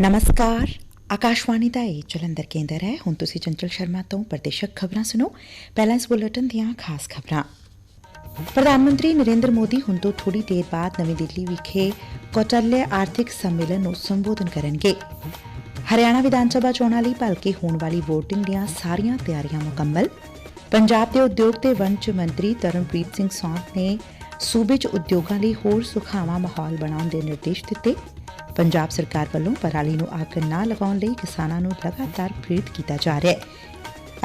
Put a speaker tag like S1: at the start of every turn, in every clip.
S1: ਨਮਸਕਾਰ ਆਕਾਸ਼ਵਾਣੀ ਦਾ ਇਹ ਜਲੰਧਰ ਕੇਂਦਰ ਹੈ ਹੁਣ ਤੁਸੀਂ ਚੰਚਲ ਸ਼ਰਮਾ ਤੋਂ ਪ੍ਰਦੇਸ਼ਕ ਖਬਰਾਂ ਸੁਣੋ ਪਹਿਲਾਂ ਇਸ ਬੁਲੇਟਿਨ ਦੀਆਂ ਖਾਸ ਖਬਰਾਂ ਪ੍ਰਧਾਨ ਮੰਤਰੀ ਨਰਿੰਦਰ ਮੋਦੀ ਹੁਣ ਤੋਂ ਥੋੜੀ ਦੇਰ ਬਾਅਦ ਨਵੀਂ ਦਿੱਲੀ ਵਿਖੇ ਕੌਟਲਯ ਆਰਥਿਕ ਸੰਮੇਲਨ ਨੂੰ ਸੰਬੋਧਨ ਕਰਨਗੇ ਹਰਿਆਣਾ ਵਿਧਾਨ ਸਭਾ ਚੋਣਾਂ ਲਈ ਭਲਕੇ ਹੋਣ ਵਾਲੀ VOTING ਦੀਆਂ ਸਾਰੀਆਂ ਤਿਆਰੀਆਂ ਮੁਕੰਮਲ ਪੰਜਾਬ ਦੇ ਉਦਯੋਗ ਤੇ ਵਣਜ ਮੰਤਰੀ ਤਰਨਪ੍ਰੀਤ ਸਿੰਘ ਸੌਂਤ ਨੇ ਸੂਬੇ 'ਚ ਉਦਯੋਗਾਂ ਲਈ ਹੋਰ ਸੁਖਾਵਾਂ ਮਾਹੌਲ ਬਣਾਉਣ ਦੇ ਨਿਰਦੇਸ਼ ਦਿੱਤੇ ਪੰਜਾਬ ਸਰਕਾਰ ਵੱਲੋਂ ਪਰਾਲੀ ਨੂੰ ਅੱਗ ਨਾ ਲਗਾਉਣ ਲਈ ਕਿਸਾਨਾਂ ਨੂੰ ਲਗਾਤਾਰ ਪ੍ਰੇਰਿਤ ਕੀਤਾ ਜਾ ਰਿਹਾ ਹੈ।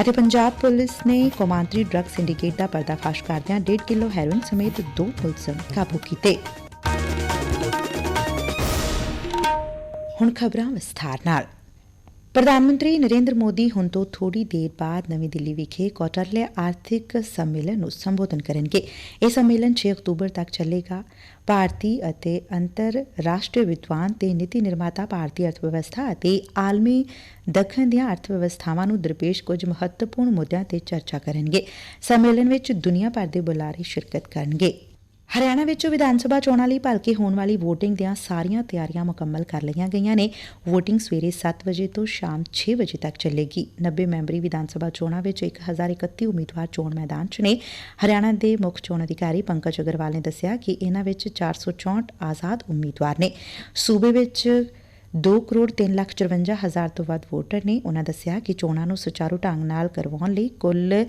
S1: ਅਤੇ ਪੰਜਾਬ ਪੁਲਿਸ ਨੇ ਕੌਮਾਂਤਰੀ ਡਰੱਗ ਸਿੰਡੀਕੇਟ ਦਾ ਪਰਦਾਫਾਸ਼ ਕਰਦਿਆਂ 1.5 ਕਿਲੋ ਹੈਰੋਇਨ ਸਮੇਤ ਦੋ ਮੁਲਜ਼ਮ ਕਾਬੂ ਕੀਤੇ। ਹੁਣ ਖਬਰਾਂ ਵਿਸਥਾਰ ਨਾਲ। ਪ੍ਰਧਾਨ ਮੰਤਰੀ ਨਰੇਂਦਰ ਮੋਦੀ ਹੁਣ ਤੋਂ ਥੋੜੀ ਦੇਰ ਬਾਅਦ ਨਵੀਂ ਦਿੱਲੀ ਵਿਖੇ ਕੌਟਰਲੇ ਆਰਥਿਕ ਸੰਮੇਲਨ ਨੂੰ ਸੰਬੋਧਨ ਕਰਨਗੇ। ਇਹ ਸੰਮੇਲਨ 6 ਅਕਤੂਬਰ ਤੱਕ ਚੱਲੇਗਾ। ਭਾਰਤੀ ਅਤੇ ਅੰਤਰ ਰਾਸ਼ਟਰੀ ਵਿਦਵਾਨ ਤੇ ਨੀਤੀ ਨਿਰਮਾਤਾ ਭਾਰਤੀ ਅਰਥ ਵਿਵਸਥਾ ਅਤੇ ਆਲਮੀ ਦੱਖਣ ਦੀਆਂ ਅਰਥ ਵਿਵਸਥਾਵਾਂ ਨੂੰ ਦਰਪੇਸ਼ ਕੁਝ ਮਹੱਤਵਪੂਰਨ ਮੁੱਦਿਆਂ ਤੇ ਚਰਚਾ ਕਰਨਗੇ। ਸੰਮੇਲਨ ਵਿੱਚ ਦੁਨੀਆ ਭਰ ਦੇ ਬੁਲਾਰੇ ਸ਼ਿਰਕਤ ਕਰਨਗੇ। ਹਰਿਆਣਾ ਵਿੱਚ ਵਿਧਾਨ ਸਭਾ ਚੋਣਾਂ ਲਈ ਭਲਕੇ ਹੋਣ ਵਾਲੀ VOTING ਦੀਆਂ ਸਾਰੀਆਂ ਤਿਆਰੀਆਂ ਮੁਕੰਮਲ ਕਰ ਲਈਆਂ ਗਈਆਂ ਨੇ। VOTING ਸਵੇਰੇ 7 ਵਜੇ ਤੋਂ ਸ਼ਾਮ 6 ਵਜੇ ਤੱਕ ਚੱਲੇਗੀ। 90 ਮੈਂਬਰੀ ਵਿਧਾਨ ਸਭਾ ਚੋਣਾਂ ਵਿੱਚ 1031 ਉਮੀਦਵਾਰ ਚੋਣ ਮੈਦਾਨ 'ਚ ਨੇ। ਹਰਿਆਣਾ ਦੇ ਮੁੱਖ ਚੋਣ ਅਧਿਕਾਰੀ ਪੰਕਜ ਅਗਰਵਾਲ ਨੇ ਦੱਸਿਆ ਕਿ ਇਹਨਾਂ ਵਿੱਚ 464 ਆਜ਼ਾਦ ਉਮੀਦਵਾਰ ਨੇ। ਸੂਬੇ ਵਿੱਚ 2 ਕਰੋੜ 3 ਲੱਖ 54 ਹਜ਼ਾਰ ਤੋਂ ਵੱਧ ਵੋਟਰ ਨੇ। ਉਹਨਾਂ ਦੱਸਿਆ ਕਿ ਚੋਣਾਂ ਨੂੰ ਸੁਚਾਰੂ ਢੰਗ ਨਾਲ ਕਰਵਾਉਣ ਲਈ ਕੁੱਲ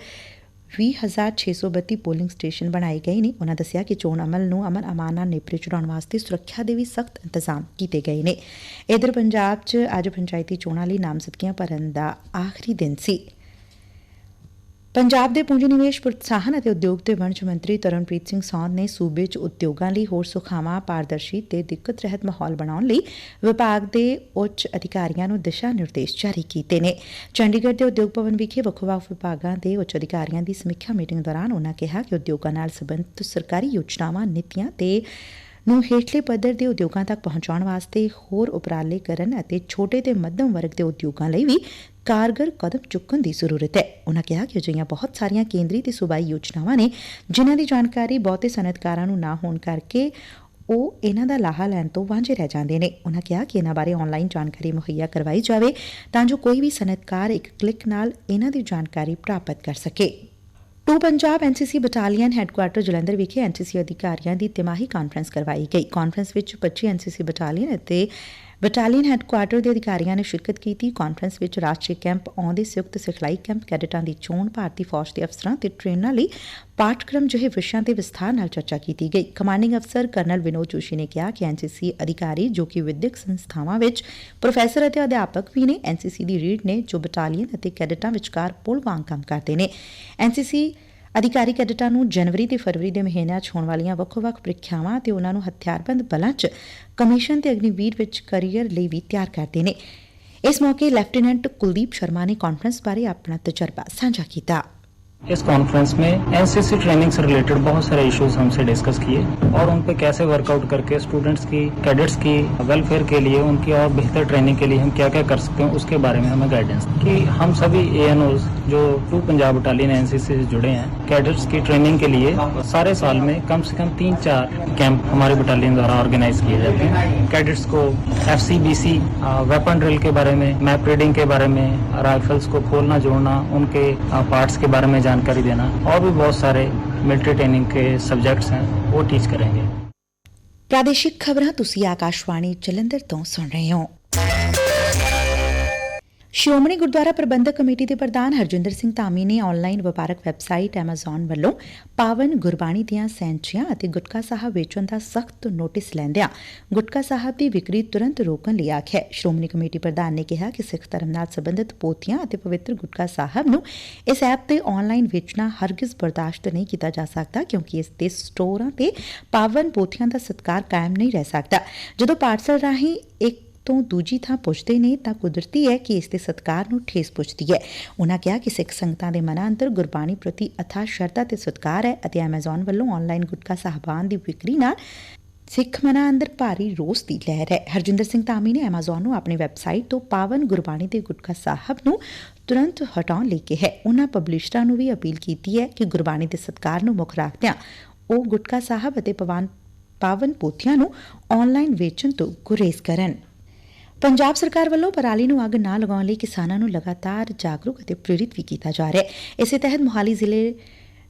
S1: 20632 ਪੋਲਿੰਗ ਸਟੇਸ਼ਨ ਬਣਾਏ ਗਏ ਨੇ। ਉਨ੍ਹਾਂ ਦੱਸਿਆ ਕਿ ਚੋਣ ਅਮਲ ਨੂੰ ਅਮਨ ਅਮਾਨ ਨਾਲ ਨੇਪਰੇ ਚੜਾਉਣ ਵਾਸਤੇ ਸੁਰੱਖਿਆ ਦੇ ਵੀ ਸਖਤ ਇੰਤਜ਼ਾਮ ਕੀਤੇ ਗਏ ਨੇ। ਇਧਰ ਪੰਜਾਬ 'ਚ ਅੱਜ ਪੰਚਾਇਤੀ ਚੋਣਾਂ ਲਈ ਨਾਮਜ਼ਦਗੀਆਂ ਭਰਨ ਦਾ ਆਖਰੀ ਦਿਨ ਸੀ। ਪੰਜਾਬ ਦੇ ਪੂੰਜੀ ਨਿਵੇਸ਼ ਪ੍ਰੋਤਸਾਹਨ ਅਤੇ ਉਦਯੋਗ ਤੇ ਵਣਜ ਮੰਤਰੀ ਤਰਨਪ੍ਰੀਤ ਸਿੰਘ ਸੌਂਦ ਨੇ ਸੂਬੇ 'ਚ ਉਦਯੋਗਾਂ ਲਈ ਹੋਰ ਸੁਖਾਵਾਂ, ਪਾਰਦਰਸ਼ੀ ਤੇ ਦਿੱਕਤ ਰਹਿਤ ਮਾਹੌਲ ਬਣਾਉਣ ਲਈ ਵਿਭਾਗ ਦੇ ਉੱਚ ਅਧਿਕਾਰੀਆਂ ਨੂੰ ਦਿਸ਼ਾ ਨਿਰਦੇਸ਼ ਜਾਰੀ ਕੀਤੇ ਨੇ। ਚੰਡੀਗੜ੍ਹ ਦੇ ਉਦਯੋਗ ਭਵਨ ਵਿਖੇ ਵੱਖ-ਵੱਖ ਵਿਭਾਗਾਂ ਦੇ ਉੱਚ ਅਧਿਕਾਰੀਆਂ ਦੀ ਸਮੀਖਿਆ ਮੀਟਿੰਗ ਦੌਰਾਨ ਉਨ੍ਹਾਂ ਕਿਹਾ ਕਿ ਉਦਯੋਗਾਂ ਨਾਲ ਸਬੰਧਤ ਸਰਕਾਰੀ ਯੋਜਨਾਵਾਂ, ਨੀਤੀਆਂ ਤੇ ਨੂੰ ਹੇਠਲੇ ਪੱਧਰ ਦੇ ਉਦਯੋਗਾਂ ਤੱਕ ਪਹੁੰਚਾਉਣ ਵਾਸਤੇ ਹੋਰ ਉਪਰਾਲੇ ਕਰਨ ਅਤੇ ਛੋਟੇ ਤੇ ਮੱਧਮ ਵਰਗ ਦੇ ਉਦਯੋਗਾਂ ਲਈ ਵੀ ਕਾਰਗਰ ਕਦਮ ਚੁੱਕਣ ਦੀ ਜ਼ਰੂਰਤ ਹੈ। ਉਨ੍ਹਾਂ ਕਿਹਾ ਕਿ ਅਜਿਹੀਆਂ ਬਹੁਤ ਸਾਰੀਆਂ ਕੇਂਦਰੀ ਤੇ ਸੂਬਾਈ ਯੋਜਨਾਵਾਂ ਨੇ, ਜਿਨ੍ਹਾਂ ਦੀ ਜਾਣਕਾਰੀ ਬਹੁਤੇ ਸਨਅਤਕਾਰਾਂ ਨੂੰ ਨਾ ਹੋਣ ਕਰਕੇ ਉਹ ਇਹਨਾਂ ਦਾ ਲਾਹਾ ਲੈਣ ਤੋਂ ਵਾਂਝੇ ਰਹਿ ਜਾਂਦੇ ਨੇ। ਉਹਨਾਂ ਕਿਹਾ ਕਿ ਇਹਨਾਂ ਬਾਰੇ ਆਨਲਾਈਨ ਜਾਣਕਾਰੀ ਮੁਹੱਈਆ ਕਰਵਾਈ ਜਾਵੇ ਤਾਂ ਜੋ ਕੋਈ ਵੀ ਸਨਅਤਕਾਰ ਇੱਕ ਕਲਿੱਕ ਨਾਲ ਇਹਨਾਂ ਦੀ ਜਾਣਕਾਰੀ ਪ੍ਰਾਪਤ ਕਰ ਸਕੇ। Two Punjab NCC battalion headquarter Jalandhar ਵਿਖੇ ਐਨਸੀਸੀ ਅਧਿਕਾਰੀਆਂ ਦੀ ਤਿਮਾਹੀ ਕਾਨਫਰੰਸ ਕਰਵਾਈ ਗਈ। ਕਾਨਫਰੰਸ ਵਿੱਚ 25 ਐਨਸੀਸੀ ਬਟਾਲੀਅਨ ਅਤੇ ਬਟਾਲੀਅਨ ਹੈੱਡਕੁਆਰਟਰ ਦੇ ਅਧਿਕਾਰੀਆਂ ਨੇ ਸ਼ਿਰਕਤ ਕੀਤੀ। ਕਾਨਫਰੰਸ ਵਿੱਚ ਰਾਸ਼ਟਰੀ ਕੈਂਪ ਆਉਂਦੇ ਸੰਯੁਕਤ ਸਿਖਲਾਈ ਕੈਂਪ, ਕੈਡਟਾਂ ਦੀ ਚੋਣ, ਭਾਰਤੀ ਫੌਜ ਦੇ ਅਫਸਰਾਂ ਤੇ ਟ੍ਰੇਨਰਾਂ ਲਈ ਪਾਠਕ੍ਰਮ ਜਿਹੇ ਵਿਸ਼ਿਆਂ ਤੇ ਵਿਸਥਾਰ ਨਾਲ ਚਰਚਾ ਕੀਤੀ ਗਈ। ਕਮਾਂਡਿੰਗ ਅਫਸਰ ਕਰਨਲ ਵਿਨੋਦ ਜੋਸ਼ੀ ਨੇ ਕਿਹਾ ਕਿ ਐਨਸੀਸੀ ਅਧਿਕਾਰੀ ਜੋ ਕਿ ਵਿਦਿਅਕ ਸੰਸਥਾਵਾਂ ਵਿੱਚ ਪ੍ਰੋਫੈਸਰ ਅਤੇ ਅਧਿਆਪਕ ਵੀ ਨੇ ਐਨਸੀਸੀ ਦੀ ਰੀੜ ਨੇ ਜੋ ਬਟਾਲੀਅਨ ਅਤੇ ਕੈਡਟਾਂ ਵਿਚਕਾਰ ਪੁਲ ਵਾਂਗ ਕੰਮ ਕਰਦੇ ਨੇ। ਐਨਸੀਸੀ ਅਧਿਕਾਰੀ ਕੈਡਟਾਂ ਨੂੰ ਜਨਵਰੀ ਤੇ ਫਰਵਰੀ ਦੇ ਮਹੀਨਿਆਂ 'ਚ ਹੋਣ ਵਾਲੀਆਂ ਵੱਖ-ਵੱਖ ਪ੍ਰੀਖਿਆਵਾਂ ਤੇ ਉਹਨਾਂ ਨੂੰ ਹਥਿਆਰਬੰਦ ਬਲਾਂ 'ਚ ਕਮਿਸ਼ਨ ਤੇ ਅਗਨੀਵੀਰ ਵਿੱਚ ਕੈਰੀਅਰ ਲਈ ਵੀ ਤਿਆਰ ਕਰਦੇ ਨੇ। ਇਸ ਮੌਕੇ ਲੈਫਟੀਨੈਂਟ ਕੁਲਦੀਪ ਸ਼ਰਮਾ ਨੇ ਕਾਨਫਰੰਸ ਬਾਰੇ ਆਪਣਾ ਤਜਰਬਾ ਸਾਂਝਾ ਕੀਤਾ।
S2: इस कॉन्फ्रेंस में एनसीसी ट्रेनिंग से रिलेटेड बहुत सारे इश्यूज़ हमसे डिस्कस किए और उन पे कैसे वर्कआउट करके स्टूडेंट्स की कैडेट्स की वेलफेयर के लिए उनकी और बेहतर ट्रेनिंग के लिए हम क्या क्या कर सकते हैं, उसके बारे में हमें गाइडेंस कि हम सभी ए जो टू पंजाब बटालियन एनसीसी से जुड़े हैं कैडेट्स की ट्रेनिंग के लिए सारे साल में कम से कम तीन चार कैंप हमारे बटालियन द्वारा ऑर्गेनाइज किए जाते हैं। कैडेट्स को एफसीबीसी वेपन ड्रिल के बारे में मैप रीडिंग के बारे में राइफल्स को खोलना जोड़ना उनके पार्ट्स के बारे में जानकारी देना और भी बहुत सारे मिलिट्री ट्रेनिंग के सब्जेक्ट्स हैं वो टीच करेंगे
S1: ਪ੍ਰਾਦੇਸ਼ਿਕ ਖਬਰਾਂ ਤੁਸੀਂ ਆਕਾਸ਼ਵਾਣੀ ਜਲੰਧਰ ਤੋਂ ਸੁਣ ਰਹੇ ਹੋ ਸ਼੍ਰੋਮਣੀ ਗੁਰਦੁਆਰਾ ਪ੍ਰਬੰਧਕ ਕਮੇਟੀ ਦੇ ਪ੍ਰਧਾਨ ਹਰਜਿੰਦਰ ਸਿੰਘ ਧਾਮੀ ਨੇ ਆਨਲਾਈਨ ਵਪਾਰਕ ਵੈਬਸਾਈਟ Amazon ਵੱਲੋਂ ਪਾਵਨ ਗੁਰਬਾਣੀ ਦੀਆਂ ਸੈਂਚੀਆਂ ਅਤੇ ਗੁਟਕਾ ਸਾਹਿਬ ਵੇਚਣ ਦਾ ਸਖਤ ਨੋਟਿਸ ਲੈਂਦਿਆਂ ਗੁਟਕਾ ਸਾਹਿਬ ਦੀ ਵਿਕਰੀ ਤੁਰੰਤ ਰੋਕਣ ਲਈ ਆਖਿਆ। ਸ਼੍ਰੋਮਣੀ ਕਮੇਟੀ ਪ੍ਰਧਾਨ ਨੇ ਕਿਹਾ ਕਿ ਸਿੱਖ ਧਰਮ ਨਾਲ ਸੰਬੰਧਿਤ ਪੋਥੀਆਂ ਅਤੇ ਪਵਿੱਤਰ ਗੁਟਕਾ ਸਾਹਿਬ ਨੂੰ ਇਸ ਐਪ ਤੇ ਆਨਲਾਈਨ ਵੇਚਣਾ ਹਰਗਿਜ਼ ਬਰਦਾਸ਼ਤ ਨਹੀਂ ਕੀਤਾ ਜਾ ਸਕਦਾ ਕਿਉਂਕਿ ਇਸ ਦੇ ਸਟੋਰਾਂ ਤੇ ਪਾਵਨ ਪੋਥੀਆਂ ਦਾ ਸਤਕਾਰ ਕਾਇਮ ਨਹੀਂ ਰਹਿ ਸਕਦਾ। ਜਦੋਂ ਪਾਰਸਲ ਰਾਹੀਂ ਇੱਕ ਤੋਂ ਦੂਜੀ ਥਾਂ ਪੁੱਛਦੇ ਨੇ ਤਾਂ ਕੁਦਰਤੀ ਹੈ ਕਿ ਇਸ ਦੇ ਸਤਕਾਰ ਨੂੰ ਠੇਸ ਪੁੱਛਦੀ ਹੈ। ਉਹਨਾਂ ਕਿਹਾ ਕਿ ਸਿੱਖ ਸੰਗਤਾਂ ਦੇ ਮਨਾਂ ਅੰਦਰ ਗੁਰਬਾਣੀ ਪ੍ਰਤੀ ਅਥਾ ਸ਼ਰਧਾ ਤੇ ਸਤਕਾਰ ਹੈ ਅਤੇ Amazon ਵੱਲੋਂ ਆਨਲਾਈਨ ਗੁਟਕਾ ਸਾਹਿਬਾਨ ਦੀ ਵਿਕਰੀ ਨਾਲ ਸਿੱਖ ਮਨਾਂ ਅੰਦਰ ਭਾਰੀ ਰੋਸ ਦੀ ਲਹਿਰ ਹੈ। ਹਰਜਿੰਦਰ ਸਿੰਘ ਧਾਮੀ ਨੇ Amazon ਨੂੰ ਆਪਣੀ ਵੈਬਸਾਈਟ ਤੋਂ ਪਾਵਨ ਗੁਰਬਾਣੀ ਦੇ ਗੁਟਕਾ ਸਾਹਿਬ ਨੂੰ ਤੁਰੰਤ ਹਟਾਉਣ ਲਈ ਕਿਹਾ ਉਹਨਾਂ ਪਬਲਿਸ਼ਰਾਂ ਨੂੰ ਵੀ ਅਪੀਲ ਕੀਤੀ ਹੈ ਕਿ ਗੁਰਬਾਣੀ ਦੇ ਸਤਕਾਰ ਨੂੰ ਮੁੱਖ ਰੱਖਦਿਆਂ ਉਹ ਗੁਟਕਾ ਸਾਹਿਬ ਅਤੇ ਪਵਾਨ, ਪਾਵਨ ਪੋਥੀਆਂ ਨੂੰ ਆਨਲਾਈਨ ਵੇਚਣ ਤੋਂ ਗੁਰੇਜ਼ ਕਰਨ। ਪੰਜਾਬ ਸਰਕਾਰ ਵੱਲੋਂ ਪਰਾਲੀ ਨੂੰ ਅੱਗ ਨਾ ਲਗਾਉਣ ਲਈ ਕਿਸਾਨਾਂ ਨੂੰ ਲਗਾਤਾਰ ਜਾਗਰੂਕ ਅਤੇ ਪ੍ਰੇਰਿਤ ਵੀ ਕੀਤਾ ਜਾ ਰਿਹਾ ਹੈ। ਇਸੇ ਤਹਿਤ ਮੁਹਾਲੀ ਜ਼ਿਲ੍ਹੇ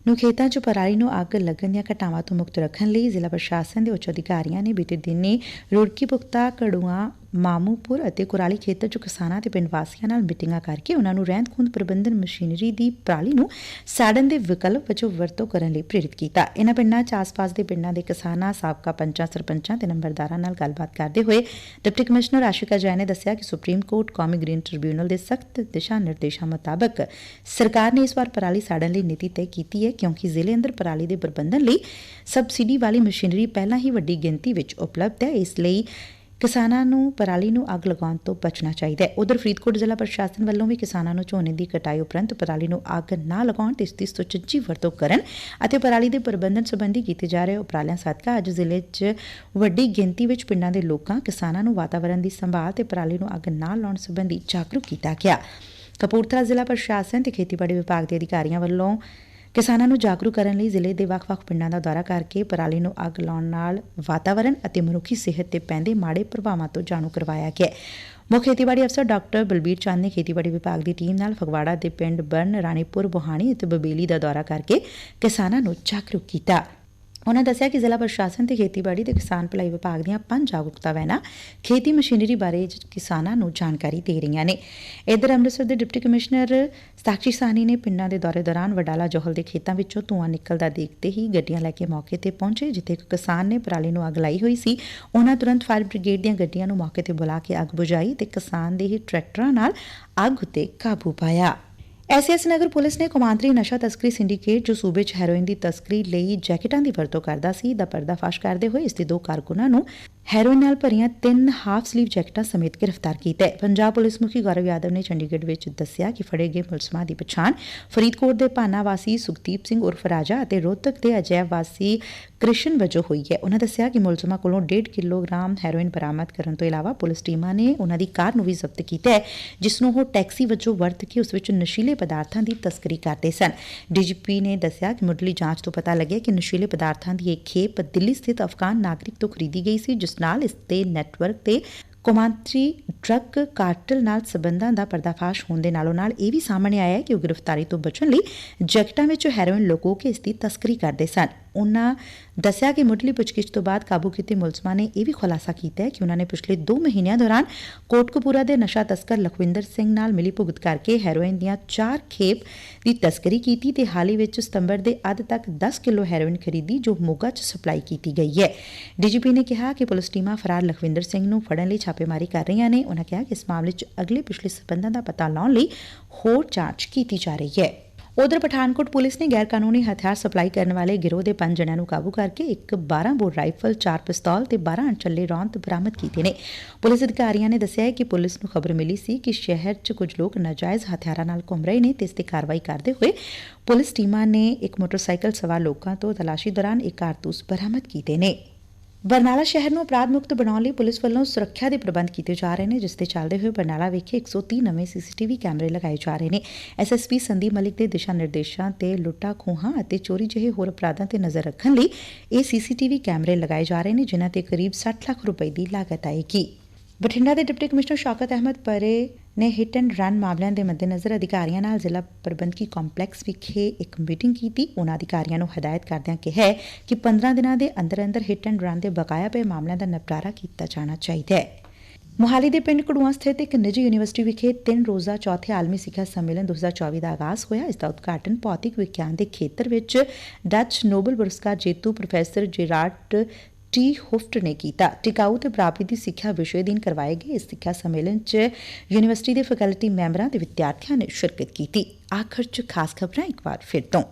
S1: ਨੂੰ ਖੇਤਾਂ 'ਚ ਪਰਾਲੀ ਨੂੰ ਅੱਗ ਲੱਗਣ ਦੀਆਂ ਘਟਨਾਵਾਂ ਤੋਂ ਮੁਕਤ ਰੱਖਣ ਲਈ ਜ਼ਿਲ੍ਹਾ ਪ੍ਰਸ਼ਾਸਨ ਦੇ ਉੱਚ ਅਧਿਕਾਰੀਆਂ ਨੇ ਬੀਤੇ ਦਿਨੀ ਰੁੜਕੀ ਪੁਖਤਾ ਕੜੂਆ ਮਾਮੂਪੁਰ ਅਤੇ ਕੁਰਾਲੀ ਖੇਤਰ 'ਚ ਕਿਸਾਨਾਂ ਤੇ ਪਿੰਡ ਵਾਸੀਆਂ ਨਾਲ ਮੀਟਿੰਗਾਂ ਕਰਕੇ ਉਹਨਾਂ ਨੂੰ ਰਹਿੰਦ ਖੂੰਹਦ ਪ੍ਰਬੰਧਨ ਮਸ਼ੀਨਰੀ ਦੀ ਪਰਾਲੀ ਨੂੰ ਸਾੜਨ ਦੇ ਵਿਕਲਪ ਵਜੋਂ ਵਰਤੋਂ ਕਰਨ ਲਈ ਪ੍ਰੇਰਿਤ ਕੀਤਾ। ਇਹਨਾਂ ਪਿੰਡਾਂ 'ਚ ਆਸ-ਪਾਸ ਦੇ ਪਿੰਡਾਂ ਦੇ ਕਿਸਾਨਾਂ, ਸਾਬਕਾ ਪੰਚਾਂ, ਸਰਪੰਚਾਂ ਤੇ ਨੰਬਰਦਾਰਾਂ ਨਾਲ ਗੱਲਬਾਤ ਕਰਦੇ ਹੋਏ ਡਿਪਟੀ ਕਮਿਸ਼ਨਰ ਆਸ਼ਿਕਾ ਜੈਨ ਨੇ ਦੱਸਿਆ ਕਿ ਸੁਪਰੀਮ ਕੋਰਟ, ਕੌਮੀ ਗ੍ਰੀਨ ਟ੍ਰਿਬਿਊਨਲ ਦੇ ਸਖਤ ਦਿਸ਼ਾ ਨਿਰਦੇਸ਼ਾਂ ਮੁਤਾਬਕ ਸਰਕਾਰ ਨੇ ਇਸ ਵਾਰ ਪਰਾਲੀ ਸਾੜਨ ਲਈ ਨੀਤੀ ਤੈਅ ਕੀਤੀ ਹੈ ਕਿਉਂਕਿ ਜ਼ਿਲ੍ਹੇ ਅੰਦਰ ਪਰਾਲੀ ਦੇ ਪ੍ਰਬੰਧਨ ਲਈ ਸਬਸਿਡੀ ਵਾਲੀ ਮਸ਼ੀਨਰੀ ਪਹਿਲਾਂ ਹੀ ਵੱਡੀ ਗਿਣਤੀ ਵਿੱਚ ਉਪਲਬਧ ਹੈ। ਇਸ ਲਈ ਕਿਸਾਨਾਂ ਨੂੰ ਪਰਾਲੀ ਨੂੰ ਅੱਗ ਲਗਾਉਣ ਤੋਂ ਬਚਣਾ ਚਾਹੀਦਾ ਹੈ। ਉਧਰ ਫਰੀਦਕੋਟ ਜ਼ਿਲ੍ਹਾ ਪ੍ਰਸ਼ਾਸਨ ਵੱਲੋਂ ਵੀ ਕਿਸਾਨਾਂ ਨੂੰ ਝੋਨੇ ਦੀ ਕਟਾਈ ਉਪਰੰਤ ਪਰਾਲੀ ਨੂੰ ਅੱਗ ਨਾ ਲਗਾਉਣ ਤੇ ਇਸ ਦੀ ਸੁਚੱਜੀ ਵਰਤੋਂ ਕਰਨ ਅਤੇ ਪਰਾਲੀ ਦੇ ਪ੍ਰਬੰਧਨ ਸੰਬੰਧੀ ਕੀਤੇ ਜਾ ਰਹੇ ਉਪਰਾਲਿਆਂ ਸਦਕਾ ਅੱਜ ਜ਼ਿਲ੍ਹੇ 'ਚ ਵੱਡੀ ਗਿਣਤੀ ਵਿੱਚ ਪਿੰਡਾਂ ਦੇ ਲੋਕਾਂ ਕਿਸਾਨਾਂ ਨੂੰ ਵਾਤਾਵਰਣ ਦੀ ਸੰਭਾਲ ਤੇ ਪਰਾਲੀ ਨੂੰ ਅੱਗ ਨਾ ਲਾਉਣ ਸੰਬੰਧੀ ਜਾਗਰੂਕ ਕੀਤਾ ਗਿਆ। ਕਪੂਰਥਲਾ ਜ਼ਿਲ੍ਹਾ ਪ੍ਰਸ਼ਾਸਨ ਤੇ ਖੇਤੀਬਾੜੀ ਵਿਭਾਗ ਦੇ ਅਧਿਕਾਰੀਆਂ ਵੱਲੋਂ ਕਿਸਾਨਾਂ ਨੂੰ ਜਾਗਰੂਕ ਕਰਨ ਲਈ ਜ਼ਿਲ੍ਹੇ ਦੇ ਵੱਖ-ਵੱਖ ਪਿੰਡਾਂ ਦਾ ਦੌਰਾ ਕਰਕੇ ਪਰਾਲੀ ਨੂੰ ਅੱਗ ਲਾਉਣ ਨਾਲ ਵਾਤਾਵਰਣ ਅਤੇ ਮਨੁੱਖੀ ਸਿਹਤ ਤੇ ਪੈਂਦੇ ਮਾੜੇ ਪ੍ਰਭਾਵਾਂ ਤੋਂ ਜਾਣੂ ਕਰਵਾਇਆ ਗਿਆ ਮੁੱਖ ਖੇਤੀਬਾੜੀ ਅਫਸਰ ਡਾਕਟਰ ਬਲਬੀਰ ਚੰਦ ਨੇ ਖੇਤੀਬਾੜੀ ਵਿਭਾਗ ਦੀ ਟੀਮ ਨਾਲ ਫਗਵਾੜਾ ਦੇ ਪਿੰਡ ਬਰਨ, ਰਾਣੀਪੁਰ, ਬੋਹਾਣੀ ਅਤੇ ਬਬੇਲੀ ਦਾ ਦੌਰਾ ਕਰਕੇ ਕਿਸਾਨਾਂ ਨੂੰ ਜਾਗਰੂਕ ਕੀਤਾ। ਉਹਨਾਂ ਦੱਸਿਆ ਕਿ ਜ਼ਿਲ੍ਹਾ ਪ੍ਰਸ਼ਾਸਨ ਤੇ ਖੇਤੀਬਾੜੀ ਤੇ ਕਿਸਾਨ ਭਲਾਈ ਵਿਭਾਗ ਦੀਆਂ ਪੰਜ ਜਾਗਰੂਕਤਾ ਵੈਨਾਂ ਖੇਤੀ ਮਸ਼ੀਨਰੀ ਬਾਰੇ ਕਿਸਾਨਾਂ ਨੂੰ ਜਾਣਕਾਰੀ ਦੇ ਰਹੀਆਂ ਨੇ। ਇਧਰ ਅੰਮ੍ਰਿਤਸਰ ਦੇ ਡਿਪਟੀ ਕਮਿਸ਼ਨਰ ਸਾਕਸ਼ੀ ਸਾਨੀ ਨੇ ਪਿੰਡਾਂ ਦੇ ਦੌਰੇ ਦੌਰਾਨ ਵਡਾਲਾ ਜੋਹਲ ਦੇ ਖੇਤਾਂ ਵਿੱਚੋਂ ਧੂੰਆਂ ਨਿਕਲਦਾ ਦੇਖਦੇ ਹੀ ਗੱਡੀਆਂ ਲੈ ਕੇ ਮੌਕੇ ਤੇ ਪਹੁੰਚੇ, ਜਿੱਥੇ ਇੱਕ ਕਿਸਾਨ ਨੇ ਪਰਾਲੀ ਨੂੰ ਅੱਗ ਲਾਈ ਹੋਈ ਸੀ। ਉਹਨਾਂ ਤੁਰੰਤ ਫਾਇਰ ਬ੍ਰਿਗੇਡ ਦੀਆਂ ਗੱਡੀਆਂ ਨੂੰ ਮੌਕੇ ਤੇ ਬੁਲਾ ਕੇ ਅੱਗ ਬੁਝਾਈ ਤੇ ਕਿਸਾਨ ਦੇ ਹੀ ਟਰੈਕਟਰਾਂ ਨਾਲ ਅੱਗ ਉਤੇ ਕਾਬੂ ਪਾਇਆ। ਐਸਐਸ ਨਗਰ ਪੁਲਿਸ ਨੇ ਕੌਮਾਂਤਰੀ ਨਸ਼ਾ ਤਸਕਰੀ ਸਿੰਡੀਕੇਟ, ਜੋ ਸੂਬੇ 'ਚ ਹੈਰੋਇਨ ਦੀ ਤਸਕਰੀ ਲਈ ਜੈਕਟਾਂ ਦੀ ਵਰਤੋਂ ਕਰਦਾ ਸੀ, ਦਾ ਪਰਦਾਫਾਸ਼ ਕਰਦੇ ਹੋਏ ਇਸ ਦੇ ਦੋ ਕਾਰਕੁਨਾਂ ਨੂੰ ਹੈਰੋਇਨ ਨਾਲ ਭਰੀਆਂ ਤਿੰਨ ਹਾਫ ਸਲੀਵ ਜੈਕਟਾਂ ਸਮੇਤ ਗ੍ਰਿਫਤਾਰ ਕੀਤਾ ਹੈ ਪੰਜਾਬ ਪੁਲਿਸ ਮੁਖੀ ਗੌਰਵ ਯਾਦਵ ਨੇ ਚੰਡੀਗੜ੍ਹ ਵਿੱਚ ਦੱਸਿਆ ਕਿ ਫੜੇ ਗਏ ਮੁਲਜ਼ਮਾਂ ਦੀ ਪਛਾਣ ਫਰੀਦਕੋਟ ਦੇ ਭਾਨਾ ਵਾਸੀ ਸੁਖਦੀਪ ਸਿੰਘ ਉਰਫ ਰਾਜਾ ਅਤੇ ਰੋਹਤਕ ਦੇ ਅਜੈ ਵਾਸੀ ਕ੍ਰਿਸ਼ਨ ਵਜੋਂ ਹੋਈ ਹੈ। ਉਹਨਾਂ ਦੱਸਿਆ ਕਿ ਮੁਲਜ਼ਮਾਂ ਕੋਲੋਂ 1.5 ਕਿਲੋਗ੍ਰਾਮ ਹੈਰੋਇਨ ਬਰਾਮਦ ਕਰਨ ਤੋਂ ਇਲਾਵਾ ਪੁਲਿਸ ਟੀਮਾਂ ਨੇ ਉਹਨਾਂ ਦੀ ਕਾਰ ਨੂੰ ਵੀ ਜ਼ਬਤ ਕੀਤਾ ਹੈ, ਜਿਸ ਨੂੰ ਉਹ ਟੈਕਸੀ ਵਜੋਂ ਵਰਤ ਕੇ ਉਸ ਵਿੱਚ ਨਸ਼ੀਲੇ ਪਦਾਰਥਾਂ ਦੀ ਤਸਕਰੀ ਕਰਦੇ ਸਨ। ਡੀਜੀਪੀ ਨੇ ਦੱਸਿਆ ਕਿ ਮੁੱਢਲੀ ਜਾਂਚ ਤੋਂ ਪਤਾ ਲੱਗਿਆ ਕਿ ਨਸ਼ੀਲੇ ਪਦਾਰਥਾਂ ਦੀ ਇਹ ਖੇਪ ਦਿੱਲੀ ਸਥਿਤ ਅਫਗਾਨ ਨਾਗਰਿਕ ਤੋਂ ਖਰੀਦੀ ਗਈ ਸੀ, ਜਿਸ ਨਾਲ ਇਸ ਦੇ ਨੈਟਵਰਕ ਤੇ ਕੌਮਾਂਤਰੀ ਡਰੱਗ ਕਾਰਟਲ ਨਾਲ ਸਬੰਧਾਂ ਦਾ ਪਰਦਾਫਾਸ਼ ਹੋਣ ਦੇ ਨਾਲੋਂ ਨਾਲ ਇਹ ਵੀ ਸਾਹਮਣੇ ਆਇਆ ਹੈ ਕਿ ਉਹ ਗ੍ਰਿਫਤਾਰੀ ਤੋਂ ਬਚਣ ਲਈ ਜੈਕਟਾਂ ਵਿੱਚ ਹੈਰੋਇਨ ਲੁਕੋ ਕੇ ਇਸ ਦੀ ਤਸਕਰੀ ਕਰਦੇ ਸਨ। ਉਨ੍ਹਾਂ ਦੱਸਿਆ ਕਿ ਮੁੱਢਲੀ ਪੁੱਛਗਿੱਛ ਤੋਂ ਬਾਅਦ ਕਾਬੂ ਕੀਤੇ ਮੁਲਜ਼ਮਾਂ ਨੇ ਇਹ ਵੀ ਖੁਲਾਸਾ ਕੀਤਾ ਕਿ ਉਹਨਾਂ ਨੇ ਪਿਛਲੇ 2 ਮਹੀਨਿਆਂ ਦੌਰਾਨ ਕੋਟਕਪੂਰਾ ਦੇ ਨਸ਼ਾ ਤਸਕਰ ਲਖਵਿੰਦਰ ਸਿੰਘ ਨਾਲ ਮਿਲੀ ਭੁਗਤ ਕਰਕੇ ਹੈਰੋਇਨ ਦੀਆਂ 4 ਖੇਪ ਦੀ ਤਸਕਰੀ ਕੀਤੀ ਤੇ ਹਾਲ ਹੀ ਵਿੱਚ ਸਤੰਬਰ ਦੇ ਅੱਧ ਤੱਕ 10 ਕਿਲੋ ਹੈਰੋਇਨ ਖਰੀਦੀ ਜੋ ਮੋਗਾ 'ਚ ਸਪਲਾਈ ਕੀਤੀ ਗਈ ਹੈ। ਡੀਜੀਪੀ ਨੇ ਕਿਹਾ ਕਿ ਪੁਲਿਸ ਟੀਮਾਂ ਫਰਾਰ ਲਖਵਿੰਦਰ ਸਿੰਘ ਨੂੰ ਫੜਨ ਲਈ ਛਾਪੇਮਾਰੀ ਕਰ ਰਹੀਆਂ ਨੇ। ਉਹਨਾਂ ਕਿਹਾ ਕਿ ਇਸ ਮਾਮਲੇ 'ਚ ਅਗਲੇ ਪਿਛਲੇ ਸਬੰਧਾਂ ਦਾ ਪਤਾ ਲਾਉਣ ਲਈ ਹੋਰ ਜਾਂਚ ਕੀਤੀ ਜਾ ਰਹੀ ਹੈ। ਉਧਰ ਪਠਾਨਕੋਟ ਪੁਲਿਸ ਨੇ ਗੈਰ ਕਾਨੂੰਨੀ ਹਥਿਆਰ ਸਪਲਾਈ ਕਰਨ ਵਾਲੇ ਗਿਰੋਹ ਦੇ ਪੰਜ ਜਣਿਆਂ ਨੂੰ ਕਾਬੂ ਕਰਕੇ ਇੱਕ 12 ਬੋਰ ਰਾਈਫਲ 4 ਪਿਸਤੌਲ ਤੇ 12 ਅਣਚੱਲੇ ਰੌਂਦ ਬਰਾਮਦ ਕੀਤੇ ਨੇ। ਪੁਲਿਸ ਅਧਿਕਾਰੀਆਂ ਨੇ ਦੱਸਿਆ ਕਿ ਪੁਲਿਸ ਨੂੰ ਖਬਰ ਮਿਲੀ ਸੀ ਕਿ ਸ਼ਹਿਰ 'ਚ ਕੁਝ ਲੋਕ ਨਾਜਾਇਜ਼ ਹਥਿਆਰਾਂ ਨਾਲ ਘੁੰਮ ਰਹੇ ਨੇ ਤੇ ਇਸ ਤੇ ਕਾਰਵਾਈ ਕਰਦੇ ਹੋਏ ਪੁਲਿਸ ਟੀਮਾਂ ਨੇ ਇੱਕ ਮੋਟਰਸਾਈਕਲ ਸਵਾਰ ਲੋਕਾਂ ਤੋਂ ਤਲਾਸ਼ੀ ਦੌਰਾਨ ਇੱਕ ਕਾਰਤੂਸ ਬਰਾਮਦ ਕੀਤੇ ਨੇ। ਬਰਨਾਲਾ ਸ਼ਹਿਰ ਨੂੰ ਅਪਰਾਧ ਮੁਕਤ ਬਣਾਉਣ ਲਈ ਪੁਲਿਸ ਵੱਲੋਂ ਸੁਰੱਖਿਆ ਦੇ ਪ੍ਰਬੰਧ ਕੀਤੇ ਜਾ ਰਹੇ ਨੇ, ਜਿਸ ਦੇ ਚੱਲਦੇ ਹੋਏ ਬਰਨਾਲਾ ਵਿਖੇ 130 ਨਵੇਂ ਸੀਸੀਟੀਵੀ ਕੈਮਰੇ ਲਗਾਏ ਜਾ ਰਹੇ ਨੇ। ਐਸਐਸਪੀ ਸੰਦੀਪ ਮਲਿਕ ਦੇ ਦਿਸ਼ਾ ਨਿਰਦੇਸ਼ਾਂ ਤੇ ਲੁੱਟਾਂ ਖੋਹਾਂ ਅਤੇ ਚੋਰੀ ਜਿਹੇ ਹੋਰ ਅਪਰਾਧਾਂ ਤੇ ਨਜ਼ਰ ਰੱਖਣ ਲਈ ਇਹ ਸੀਸੀਟੀਵੀ ਕੈਮਰੇ ਲਗਾਏ ਜਾ ਰਹੇ ਨੇ, ਜਿਨ੍ਹਾਂ ਤੇ ਕਰੀਬ 60 ਲੱਖ ਰੁਪਏ ਦੀ ਲਾਗਤ ਆਏਗੀ। ਬਠਿੰਡਾ ਦੇ ਡਿਪਟੀ ਕਮਿਸ਼ਨਰ ਸ਼ੌਕਤ ਅਹਿਮਦ ਪਰੇ ਨੇ ਹਿੱਟ ਐਂਡ ਰਨ ਮਾਮਲਿਆਂ ਦੇ ਮੱਦੇਨਜ਼ਰ ਅਧਿਕਾਰੀਆਂ ਨਾਲ ਜ਼ਿਲ੍ਹਾ ਪ੍ਰਬੰਧਕੀ ਕੰਪਲੈਕਸ ਵਿਖੇ ਇੱਕ ਮੀਟਿੰਗ ਕੀਤੀ। ਉਨ੍ਹਾਂ ਅਧਿਕਾਰੀਆਂ ਨੂੰ ਹਦਾਇਤ ਕਰਦਿਆਂ ਕਿਹਾ ਕਿ 15 ਦਿਨਾਂ ਦੇ ਅੰਦਰ ਅੰਦਰ ਹਿੱਟ ਐਂਡ ਰਨ ਦੇ ਬਕਾਇਆ ਪਏ ਮਾਮਲਿਆਂ ਦਾ ਨਿਪਟਾਰਾ ਕੀਤਾ ਜਾਣਾ ਚਾਹੀਦਾ ਹੈ। ਮੁਹਾਲੀ ਦੇ ਪਿੰਡ ਕੜੂਆ ਸਥਿਤ ਇੱਕ ਨਿੱਜੀ ਯੂਨੀਵਰਸਿਟੀ ਵਿਖੇ ਤਿੰਨ ਰੋਜ਼ਾ ਚੌਥੇ ਆਲਮੀ ਸਿੱਖਿਆ ਸੰਮੇਲਨ 2024 ਦਾ ਆਗਾਜ਼ ਹੋਇਆ। ਇਸ ਦਾ ਉਦਘਾਟਨ ਭੌਤਿਕ ਵਿਗਿਆਨ ਦੇ ਖੇਤਰ ਵਿੱਚ ਡੱਚ ਨੋਬਲ ਪੁਰਸਕਾਰ ਜੇਤੂ ਪ੍ਰੋਫੈਸਰ ਜੇਰਾਰਡ ਟੀ ਹੁਫਟ ਨੇ ਕੀਤਾ। ਟਿਕਾਊ ਤੇ ਬਰਾਬਰੀ ਦੀ ਸਿੱਖਿਆ ਵਿਸ਼ੇ ਅਧੀਨ ਕਰਵਾਏ ਗਏ ਇਸ ਸਿੱਖਿਆ ਸੰਮੇਲਨ 'ਚ ਯੂਨੀਵਰਸਿਟੀ ਦੇ ਫੈਕਲਟੀ ਮੈਂਬਰਾਂ ਤੇ ਵਿਦਿਆਰਥੀਆਂ ਨੇ ਸ਼ਿਰਕਤ ਕੀਤੀ। ਆਖਰ 'ਚ ਖਾਸ ਖਬਰਾਂ ਇੱਕ ਵਾਰ ਫਿਰ ਤੋਂ।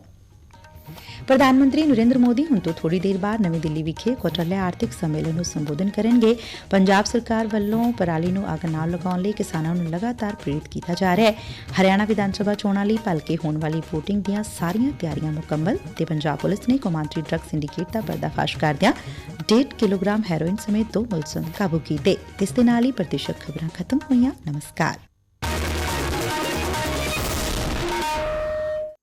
S1: ਪ੍ਰਧਾਨ ਮੰਤਰੀ ਨਰਿੰਦਰ ਮੋਦੀ ਹੁਣ ਤੋਂ ਥੋੜੀ ਦੇਰ ਬਾਅਦ ਨਵੀਂ ਦਿੱਲੀ ਵਿਖੇ ਕੋਟਲੇ ਆਰਥਿਕ ਸੰਮੇਲਨ ਨੂੰ ਸੰਬੋਧਨ ਕਰਨਗੇ। ਪੰਜਾਬ ਸਰਕਾਰ ਵੱਲੋਂ ਪਰਾਲੀ ਨੂੰ ਅੱਗ ਨਾਲ ਲਗਾਉਣ ਲਈ ਕਿਸਾਨਾਂ ਨੂੰ ਲਗਾਤਾਰ ਪ੍ਰੇਰਿਤ ਕੀਤਾ ਜਾ ਰਿਹਾ ਹੈ। ਹਰਿਆਣਾ ਵਿਧਾਨ ਸਭਾ ਚੋਣਾਂ ਲਈ ਭਲਕੇ ਹੋਣ ਵਾਲੀ VOTING ਦੀਆਂ ਸਾਰੀਆਂ ਤਿਆਰੀਆਂ ਮੁਕੰਮਲ ਤੇ ਪੰਜਾਬ ਪੁਲਿਸ ਨੇ ਕੌਮਾਂਤਰੀ ਡਰੱਗ ਸਿੰਡੀਕੇਟ ਦਾ ਪਰਦਾਫਾਸ਼ ਕਰਦਿਆਂ 1.5 ਕਿਲੋਗ੍ਰਾਮ ਹੈਰੋਇਨ ਸਮੇਤ ਦੋ ਮੁਲਜ਼ਮ ਕਾਬੂ ਕੀਤੇ। ਇਸ ਦੇ ਨਾਲ ਹੀ ਪ੍ਰਤੀਸ਼ਤ ਖਬਰਾਂ ਖਤਮ ਹੋਈਆਂ। ਨਮਸਕਾਰ।